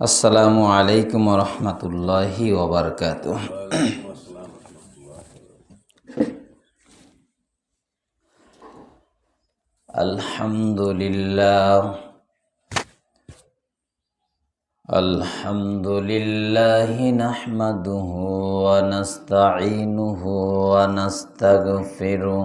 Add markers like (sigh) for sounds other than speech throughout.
আসসালামু আলাইকুম রহমতুল্লাহি ওবরকাত আলহামদুলিল্লাহ الحمد لله نحمده ونستعينه ونستغفره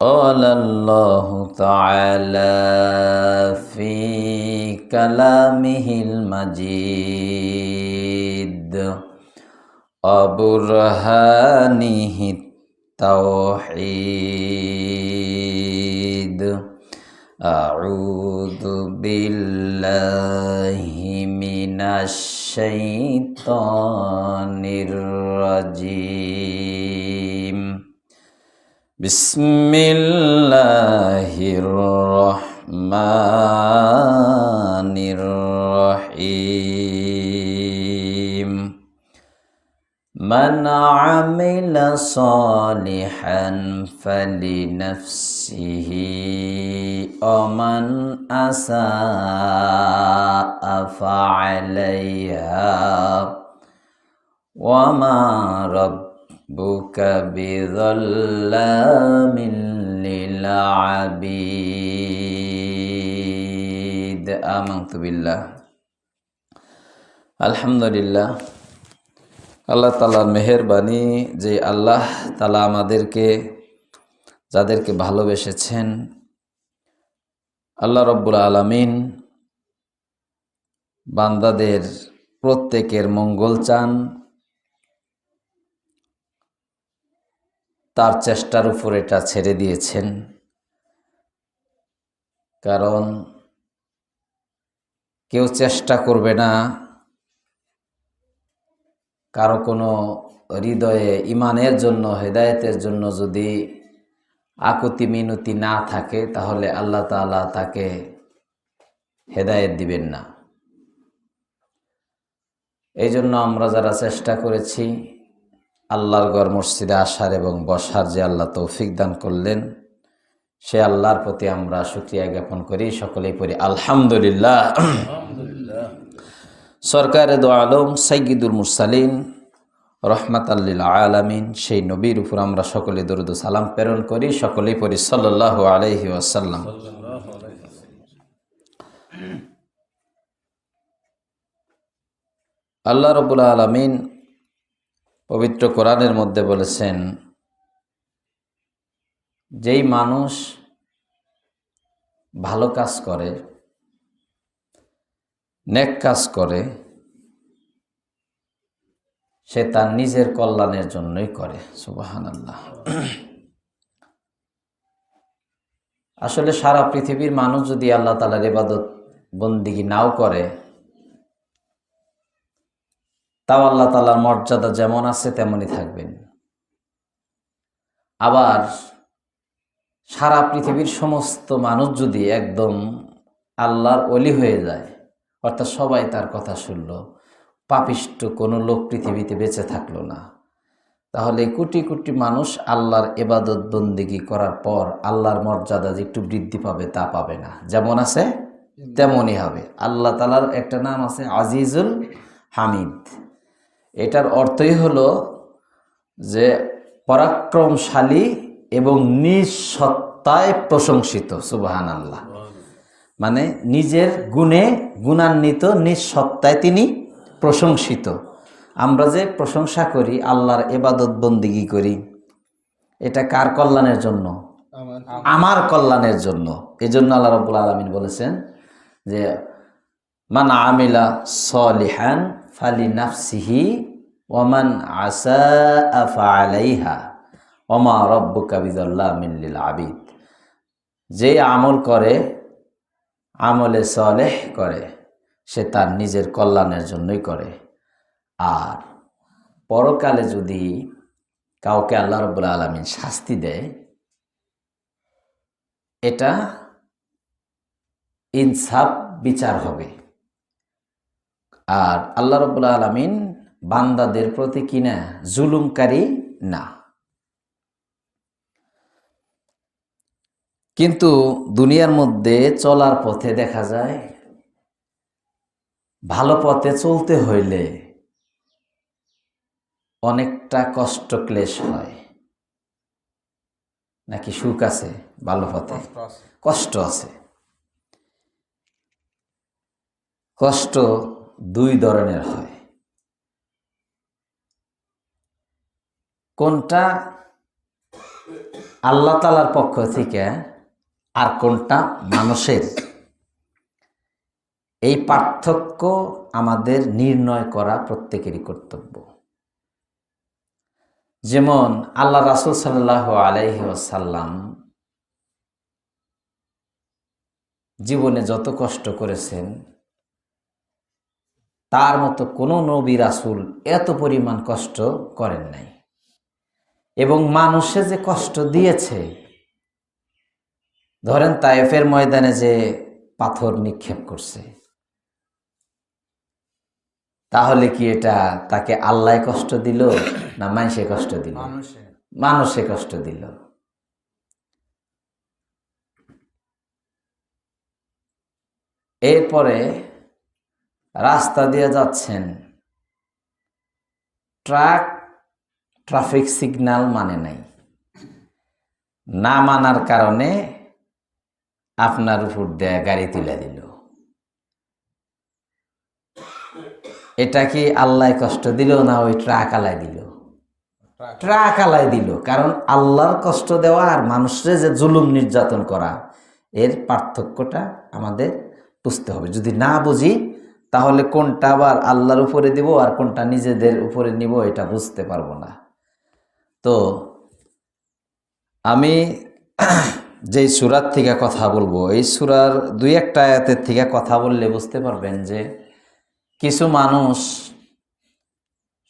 قال الله تعالى في كلامه المجيد وبرهانه التوحيد أعوذ بالله من الشيطان الرجيم بسم الله الرحمن الرحيم. من عمل صالحا فلنفسه ومن أساء فعليها وما رب ربك بظلام للعبيد آمنت بالله আলহামদুলিল্লাহ আল্লাহ তালার মেহরবানি যে আল্লাহ তালা আমাদেরকে যাদেরকে ভালোবেসেছেন আল্লাহ রব্বুল আলমিন বান্দাদের প্রত্যেকের মঙ্গল চান তার চেষ্টার উপর এটা ছেড়ে দিয়েছেন। কারণ কেউ চেষ্টা করবে না কারও কোনো হৃদয়ে ইমানের জন্য, হেদায়েতের জন্য যদি আকুতি মিনতি না থাকে, তাহলে আল্লাহ তালা তাকে হেদায়েত দিবেন না। এই জন্য আমরা যারা চেষ্টা করেছি আল্লাহর গড় মসজিদে আসার এবং বসার যে আল্লাহ তৌফিক দান করলেন, সে আল্লাহর প্রতি আমরা সুক্রিয়া জ্ঞাপন করি। সকলেই পড়ি, আলহামদুলিল্লাহ। সরকারে দো আলম সাইগিদুল মুরসালিন রহমাত আল্লিল আলামিন, সেই নবীর উপর আমরা সকলে দরুদ সালাম প্রেরণ করি। সকলেই পড়ি সাল্লাহ আলহি আসাল্লাম আল্লাহ রবুল আলমিন পবিত্র কোরআনের মধ্যে বলেছেন, যেই মানুষ ভালো কাজ করে, নেক কাজ করে, সে তার নিজের কল্যাণের জন্যই করে। সুবাহান আল্লাহ আসলে সারা পৃথিবীর মানুষ যদি আল্লাহ তালার ইবাদত বন্দিগি নাও করে তাও আল্লাহ তালার মর্যাদা যেমন আছে তেমনই থাকবেন। আবার সারা পৃথিবীর সমস্ত মানুষ যদি একদম আল্লাহর অলি হয়ে যায়, অর্থাৎ সবাই তার কথা শুনল, পাপিষ্ট কোনো লোক পৃথিবীতে বেঁচে থাকল না, তাহলে কোটি কোটি মানুষ আল্লাহর এবাদত বন্দিগি করার পর আল্লাহর মর্যাদা যে একটু বৃদ্ধি পাবে তা পাবে না। যেমন আছে, তেমনই হবে। আল্লাহ তালার একটা নাম আছে আজিজুল হামিদ। এটার অর্থই হলো যে পরাক্রমশালী এবং নিঃসত্তায় প্রশংসিত সুবাহান আল্লাহ মানে নিজের গুণে গুণান্বিত নিঃসত্তায় তিনি প্রশংসিত। আমরা যে প্রশংসা করি আল্লাহর এবাদত বন্দিগি করি এটা কার কল্যাণের জন্য? আমার। কল্যাণের জন্য। এই জন্য আল্লাহ রব্বুল আলমিন বলেছেন যে মান আমিলা সলিহান ফালি নাফসিহি ওমান আসা আলাইহা ওমা রব্বু কাবিদুল্লাহ মিল্লিল আবিদ। যে আমল করে, আমলে সলেহ করে, সে তার নিজের কল্যাণের জন্যই করে। আর পরকালে যদি কাউকে আল্লাহ রব্বুল আলমিন শাস্তি দেয়, এটা ইনসাফ বিচার হবে। আর আল্লাহ রব্বুল আলমিন বান্দাদের প্রতি কিনা জুলুমকারী না। কিন্তু দুনিয়ার মধ্যে চলার পথে দেখা যায় ভালো পথে চলতে হইলে অনেকটা কষ্ট ক্লেশ হয়। নাকি সুখ আছে ভালো পথে? কষ্ট আছে। কষ্ট দুই ধরনের হয়। কোনটা আল্লাহ তালার পক্ষ থেকে আর কোনটা মানুষের? এই পার্থক্য আমাদের নির্ণয় করা প্রত্যেকেরই কর্তব্য। যেমন আল্লাহ রাসুল সাল্লাহ আলাইহি ওসাল্লাম জীবনে যত কষ্ট করেছেন তার মতো কোনো নবী রাসুল এত পরিমাণ কষ্ট করেন নাই। এবং মানুষে যে কষ্ট দিয়েছে ধরেন তায়েফের ময়দানে যে পাথর নিক্ষেপ করছে তাহলে কি এটা তাকে আল্লাহ কষ্ট দিল না মানুষে কষ্ট দিল? মানুষে। মানুষে কষ্ট দিল। এরপরে রাস্তা দিয়ে যাচ্ছেন। ট্রাক, ট্রাফিক সিগন্যাল মানে নাই। না মানার কারণে আপনার উপর দেয়া গাড়ি তুলে দিল। এটা কি আল্লাহ কষ্ট দিল না ওই ট্রাক আলাই দিল? ট্রাক আলাই দিল, কারণ আল্লাহর কষ্ট দেওয়া আর মানুষের যে জুলুম নির্যাতন করা, এর পার্থক্যটা আমাদের বুঝতে হবে। যদি না বুঝি তাহলে কোনটা আবার আল্লাহর উপরে দিব আর কোনটা নিজেদের উপরে নিব এটা বুঝতে পারব না। তো আমি (clears throat) যেই সুরার থেকে কথা বলব, এই সুরার দুই একটা আয়াতের থেকে কথা বললে বুঝতে পারবেন যে কিছু মানুষ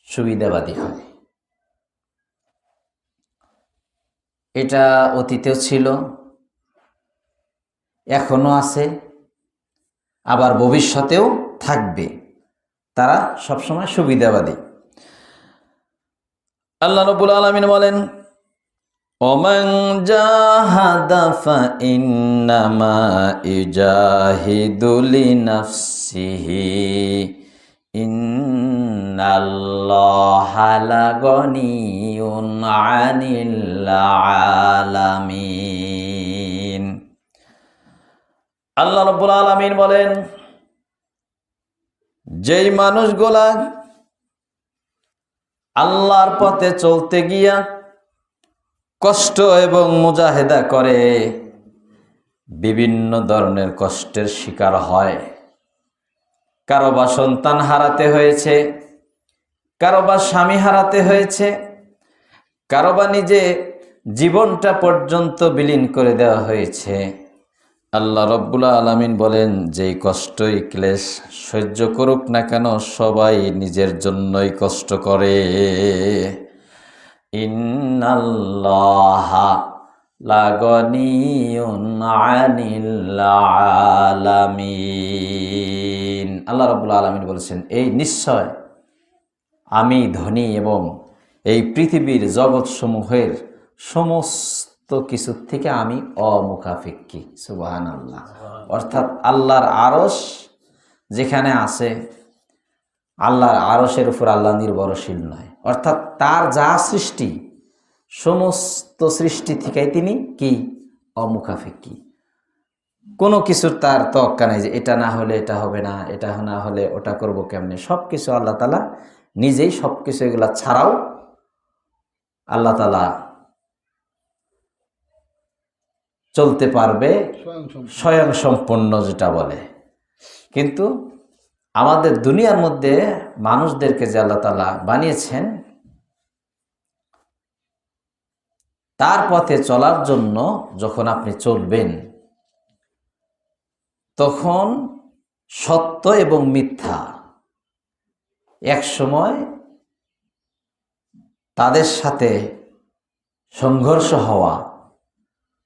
সুবিধাবাদী হয়। এটা অতীতেও ছিল, এখনও আছে, আবার ভবিষ্যতেও থাকবে। তারা সবসময় সুবিধাবাদী। আল্লাহ রবুল আলমিন বলেন, ওমান জাহাদা ফাইন্নামা আলামিন। আল্লাহ রব্বুল আলামিন বলেন যেই মানুষগুলা আল্লাহর পথে চলতে গিয়া কষ্ট এবং মুজাহেদা করে, বিভিন্ন ধরনের কষ্টের শিকার হয়। কারও বা সন্তান হারাতে হয়েছে, কারও বা স্বামী হারাতে হয়েছে, কারও বা নিজে জীবনটা পর্যন্ত বিলীন করে দেওয়া হয়েছে। আল্লাহ রব্বুল্লা আলমিন বলেন, যেই কষ্টই ক্লেশ সহ্য করুক না কেন, সবাই নিজের জন্যই কষ্ট করে। আলামিন। আল্লাহ রাব্বুল আলামিন বলেছেন, এই নিশ্চয় আমি ধনী এবং এই পৃথিবীর জগৎসমূহের সমস্ত কিছুর থেকে আমি অমুখাফিক্কি সুবাহান আল্লাহ অর্থাৎ আল্লাহর আরস যেখানে আছে আল্লাহর আরসের উপর আল্লাহ নির্ভরশীল নয়। অর্থাৎ তার যা সৃষ্টি সমস্ত সৃষ্টি থেকেই তিনি কি? অমুখাফিক্কি কোনো কিছুর তার তক্কা নেই যে এটা না হলে এটা হবে না এটা না হলে ওটা করব কেমনে? সব কিছু আল্লাহ তালা নিজেই সব কিছু এগুলা ছাড়াও আল্লাহ তালা চলতে পারবে স্বয়ং সম্পন্ন যেটা বলে। কিন্তু আমাদের দুনিয়ার মধ্যে মানুষদেরকে যে আল্লাহ তালা বানিয়েছেন তার পথে চলার জন্য যখন আপনি চলবেন তখন সত্য এবং মিথ্যা এক সময় তাদের সাথে সংঘর্ষ হওয়া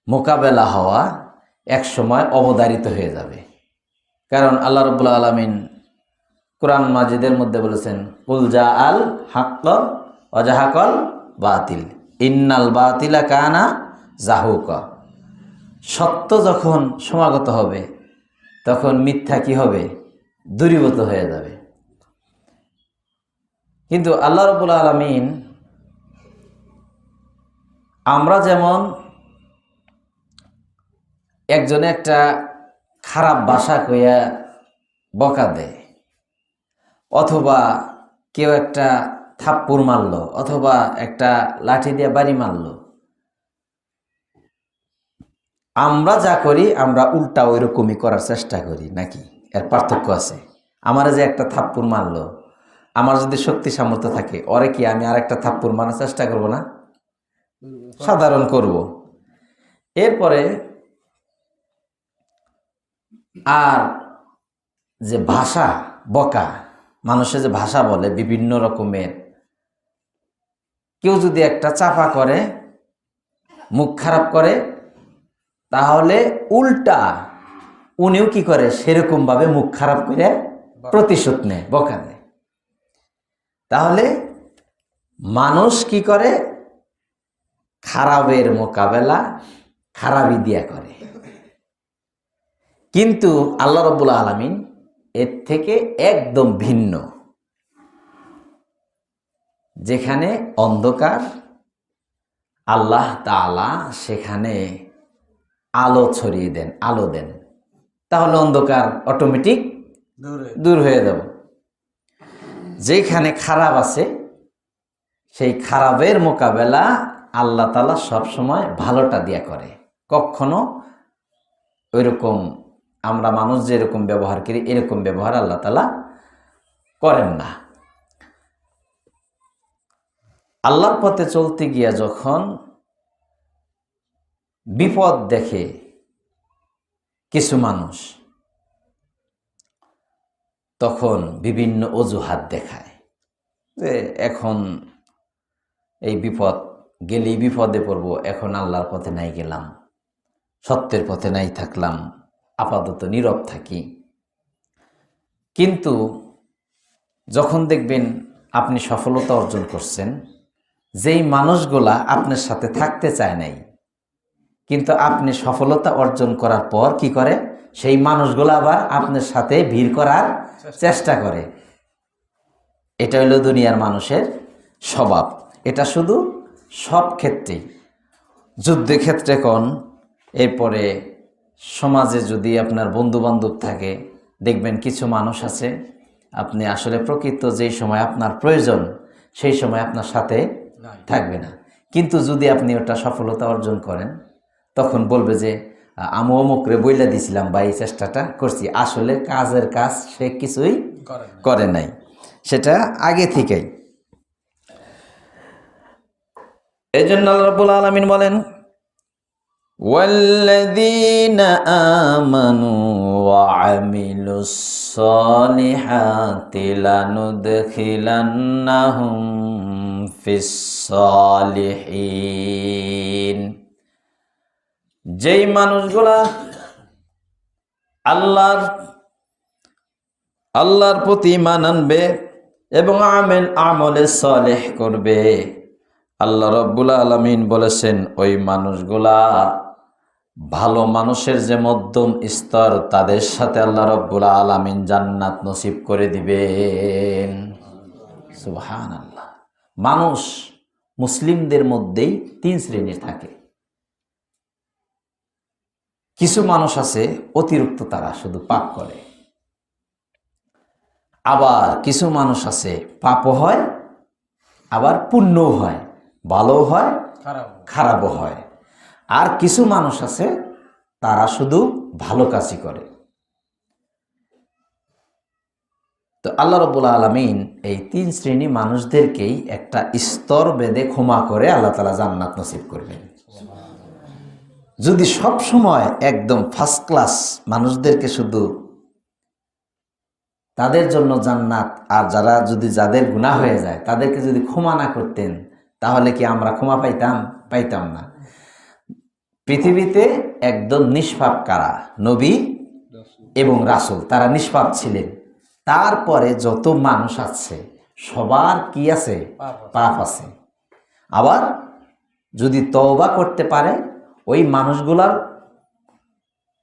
মোকাবেলা হওয়া এক সময় অবদারিত হয়ে যাবে। কারণ আল্লাহ রবুল্লা আলমিন কোরআন মাজিদের মধ্যে বলেছেন উলজা আল হাক্কল অজাহাকল বাতিল। ইন্নাল বাতিলা কানা জাহুক। সত্য যখন সমাগত হবে, তখন মিথ্যা কি হবে? দূরীভূত হয়ে যাবে। কিন্তু আল্লাহ রবুল আলমিন, আমরা যেমন একজনে একটা খারাপ বাসা কইয়া বকা দেয়। অথবা কেউ একটা থাপ্পুর মারল, অথবা একটা লাঠি দিয়ে বাড়ি মারল। আমরা যা করি, আমরা উল্টা ওই রকমই করার চেষ্টা করি, নাকি? এর পার্থক্য আছে। আমার যে একটা থাপ্পুর মারলো, আমার যদি শক্তি সামর্থ্য থাকে, ওরে কি আমি আর একটা থাপ্পুর মারার চেষ্টা করব না? সাধারণ করব। এরপরে আর যে ভাষা, বকা, মানুষে যে ভাষা বলে বিভিন্ন রকমের, কেউ যদি একটা চাপা করে, মুখ খারাপ করে, তাহলে উল্টা উনিও কি করে? সেরকম ভাবে মুখ খারাপ করে প্রতিশোধ নেয়, বকা দেয়। তাহলে মানুষ কি করে? খারাপের মোকাবেলা খারাপই দিয়া করে। কিন্তু আল্লাহ রবুল্লা আলমিন এর থেকে একদম ভিন্ন। যেখানে অন্ধকার আল্লাহ তালা সেখানে আলো ছড়িয়ে দেন আলো দেন। তাহলে অন্ধকার অটোমেটিক দূর। হয়ে যাব। যেখানে খারাপ আছে সেই খারাপের মোকাবেলা আল্লাহ তালা সবসময় ভালোটা দিয়া করে। কখনো ওইরকম আমরা মানুষ যেরকম ব্যবহার করি, এরকম ব্যবহার আল্লাহ তালা করেন না। আল্লাহর পথে চলতে গিয়া যখন বিপদ দেখে কিছু মানুষ, তখন বিভিন্ন অজুহাত দেখায় যে এখন এই বিপদ, গেলেই বিপদে পড়ব, এখন আল্লাহর পথে নাই গেলাম, সত্যের পথে নাই থাকলাম। আপাতত নীরব থাকি। কিন্তু যখন দেখবেন আপনি সফলতা অর্জন করছেন, যেই মানুষগুলা আপনার সাথে থাকতে চায় নাই, কিন্তু আপনি সফলতা অর্জন করার পর কি করে? সেই মানুষগুলো আবার আপনার সাথে ভিড় করার চেষ্টা করে। এটা হলো দুনিয়ার মানুষের স্বভাব। এটা শুধু সব ক্ষেত্রেই। যুদ্ধের ক্ষেত্রে কোন, এরপরে সমাজে যদি আপনার বন্ধু বান্ধব থাকে দেখবেন কিছু মানুষ আছে আপনি আসলে প্রকৃত যেই সময় আপনার প্রয়োজন সেই সময় আপনার সাথে থাকবে না। কিন্তু যদি আপনি ওটা সফলতা অর্জন করেন তখন বলবে যে আমি অমুকরে বইলা দিছিলাম বা এই চেষ্টাটা করছি। আসলে কাজের কাজ সে কিছুই করে নাই। সেটা আগে থেকেই। এই জন্য আল্লাহ রাব্বুল আলামিন বলেন والذين آمنوا وعملوا الصالحات لندخلنهم في الصالحين যেই মানুষগুলা আল্লাহর আল্লাহর প্রতি ইমান আনবে এবং আমেন আমলে সলেহ করবে আল্লাহ রব্বুল আলমিন বলেছেন ওই মানুষগুলা ভালো মানুষের যে মধ্যম স্তর তাদের সাথে আল্লাহ রব্বুল আলমিন জান্নাত নসিব করে দিবেন। সুবহান আল্লাহ মানুষ মুসলিমদের মধ্যেই তিন শ্রেণির থাকে। কিছু মানুষ আছে অতিরিক্ত তারা শুধু পাপ করে। আবার কিছু মানুষ আছে পাপও হয় আবার পুণ্যও হয় ভালোও হয়। খারাপও হয়। আর কিছু মানুষ আছে, তারা শুধু ভালো কাজই করে। তো আল্লাহ রবুল আলমিন এই তিন শ্রেণি মানুষদেরকেই একটা স্তর বেঁধে ক্ষমা করে আল্লাহ তালা জান্নাত নসিব করবেন। যদি সব সময় একদম ফার্স্ট ক্লাস মানুষদেরকে শুধু তাদের জন্য জান্নাত, আর যারা যদি যাদের গুনাহ হয়ে যায়, তাদেরকে যদি ক্ষমা না করতেন, তাহলে কি আমরা ক্ষমা পাইতাম? পাইতাম না। পৃথিবীতে একদম নিষ্পাপ কারা? নবী এবং রাসূল। তারা নিষ্পাপ ছিলেন। তারপরে যত মানুষ আছে, সবার কি আছে? পাপ আছে। আবার যদি তওবা করতে পারে, ওই মানুষগুলার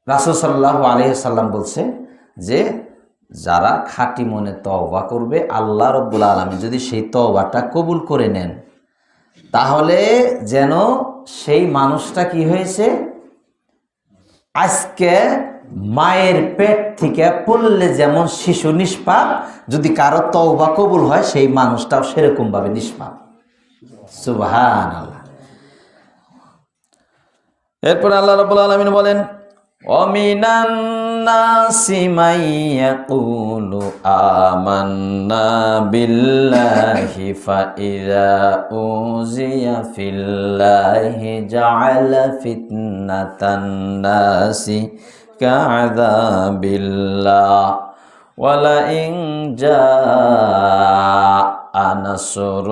রাসূল সাল্লাহ আলহিসাল্লাম বলছে যে, যারা খাঁটি মনে তওবা করবে, আল্লাহ রব্বুল আলমী যদি সেই তওবাটা কবুল করে নেন, তাহলে যেন সেই মানুষটা কি হয়েছে? আজকে মায়ের পেট থেকে পড়লে যেমন শিশু নিষ্পাপ, যদি কারও তওবা কবুল হয়, সেই মানুষটাও সেরকম ভাবে নিষ্পাপ। সুবহান আল্লাহ এরপর আল্লাহ রবুল আলমিন বলেন, অমিনান الناس من يقول آمنا بالله فإذا أوزي في الله جعل فتنة الناس كعذاب الله. ولئن جاء نصر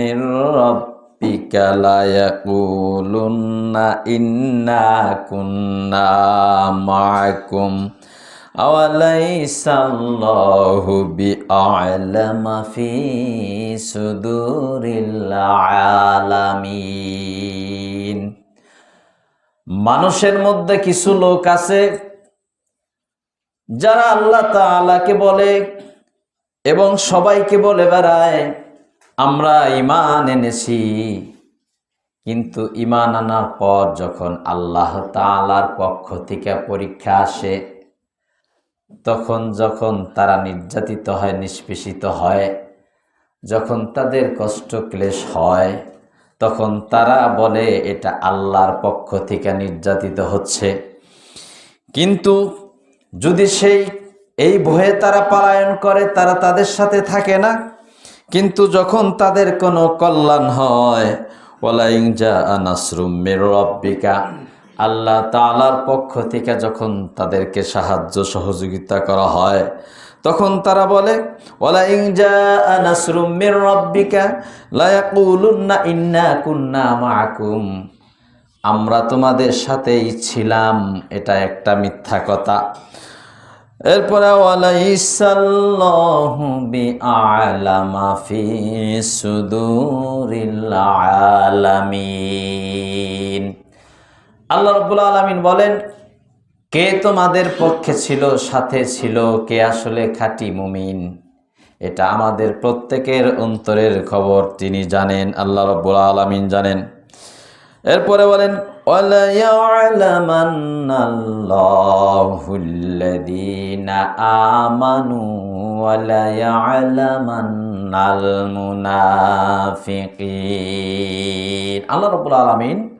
من رب ربك ليقولن إنا كنا معكم أوليس الله بأعلم في صدور العالمين মানুষের মধ্যে কিছু লোক আছে যারা আল্লাহ তাআলাকে বলে এবং সবাইকে বলে বেড়ায় আমরা ইমান এনেছি। কিন্তু ইমান আনার পর যখন আল্লাহ তাআলার পক্ষ থেকে পরীক্ষা আসে, তখন যখন তারা নির্যাতিত হয়, নিষ্পেষিত হয়, যখন তাদের কষ্ট ক্লেশ হয়, তখন তারা বলে, এটা আল্লাহর পক্ষ থেকে নির্যাতিত হচ্ছে। কিন্তু যদি সেই, এই ভয়ে তারা পালায়ন করে, তারা তাদের সাথে থাকে না। কিন্তু যখন তাদের কোনো কল্যাণ হয় ওলাইং আল্লাহ তালার পক্ষ থেকে যখন তাদেরকে সাহায্য সহযোগিতা করা হয়, তখন তারা বলে নাসরুম ইন্না কুন্না মাকুম আমরা তোমাদের সাথেই ছিলাম, এটা একটা মিথ্যা কথা। এরপরে আলামিন। আল্লাহ রাব্বুল আলামিন বলেন, কে তোমাদের পক্ষে ছিল, সাথে ছিল, কে আসলে খাঁটি মুমিন? এটা আমাদের প্রত্যেকের অন্তরের খবর, তিনি জানেন, আল্লাহ রব্বুল আলামিন জানেন। এরপরে বলেন وَلَيَعْلَمَنَّ اللَّهُ الَّذِينَ آمَنُوا وَلَيَعْلَمَنَّ الْمُنَافِقِينَ আল্লাহ রব্বুল আলামিন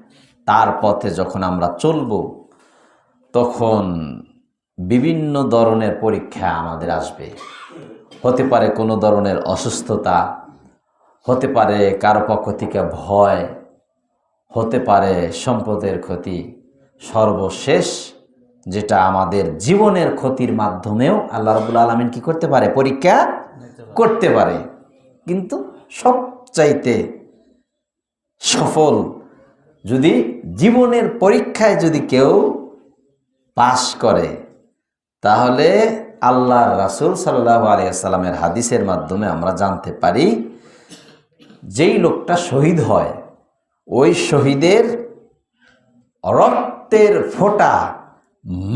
তার পথে যখন আমরা চলব তখন বিভিন্ন ধরনের পরীক্ষা আমাদের আসবে হতে পারে কোনো ধরনের অসুস্থতা হতে পারে কারো পক্ষ থেকে ভয় হতে পারে সম্পদের ক্ষতি। সর্বশেষ যেটা আমাদের জীবনের ক্ষতির মাধ্যমেও আল্লাহ রবুল আলমিন কি করতে পারে? পরীক্ষা করতে পারে। কিন্তু সবচাইতে সফল যদি জীবনের পরীক্ষায় যদি কেউ পাশ করে, তাহলে আল্লাহ রাসুল সাল্লাহ আলিয়াল্লামের হাদিসের মাধ্যমে আমরা জানতে পারি, যেই লোকটা শহীদ হয় ওই শহীদের রক্তের ফোঁটা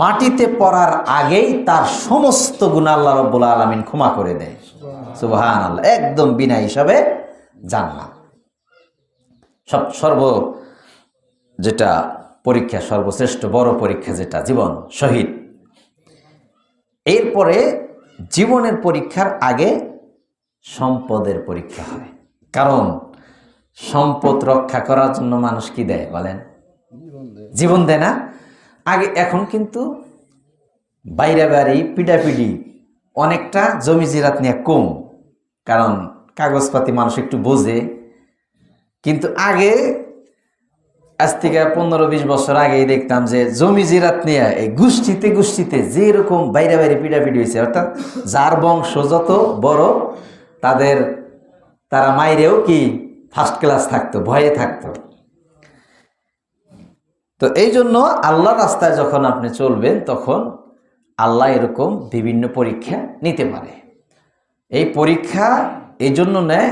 মাটিতে পড়ার আগেই তার সমস্ত গুণ আল্লাহ রব্বুল আলমিন ক্ষমা করে দেয়। সুবাহান আল্লাহ একদম বিনা হিসাবে জানলাম সব সর্ব যেটা পরীক্ষা, সর্বশ্রেষ্ঠ বড় পরীক্ষা যেটা, জীবন, শহীদ। এরপরে জীবনের পরীক্ষার আগে সম্পদের পরীক্ষা হয়। কারণ সম্পদ রক্ষা করার জন্য মানুষ কি দেয় বলেন? জীবন দেয়। না? আগে এখন কিন্তু বাইরে বাড়ি পিটাপিটি অনেকটা জমি জিরাত নিয়ে কম। কারণ কাগজপাতি মানুষ একটু বোঝে। কিন্তু আগে আজ থেকে পনেরো বিশ বছর আগেই দেখতাম যে জমি জিরাত নিয়ে এই গোষ্ঠীতে গোষ্ঠীতে যেরকম বাইরে বাইরে পিটাপিটি হয়েছে অর্থাৎ যার বংশ যত বড় তাদের তারা মাইরেও কি ফার্স্ট ক্লাস থাকতো, ভয়ে থাকতো। তো এই জন্য আল্লাহর রাস্তায় যখন আপনি চলবেন, তখন আল্লাহ এরকম বিভিন্ন পরীক্ষা নিতে পারে। এই পরীক্ষা এই জন্য নেয়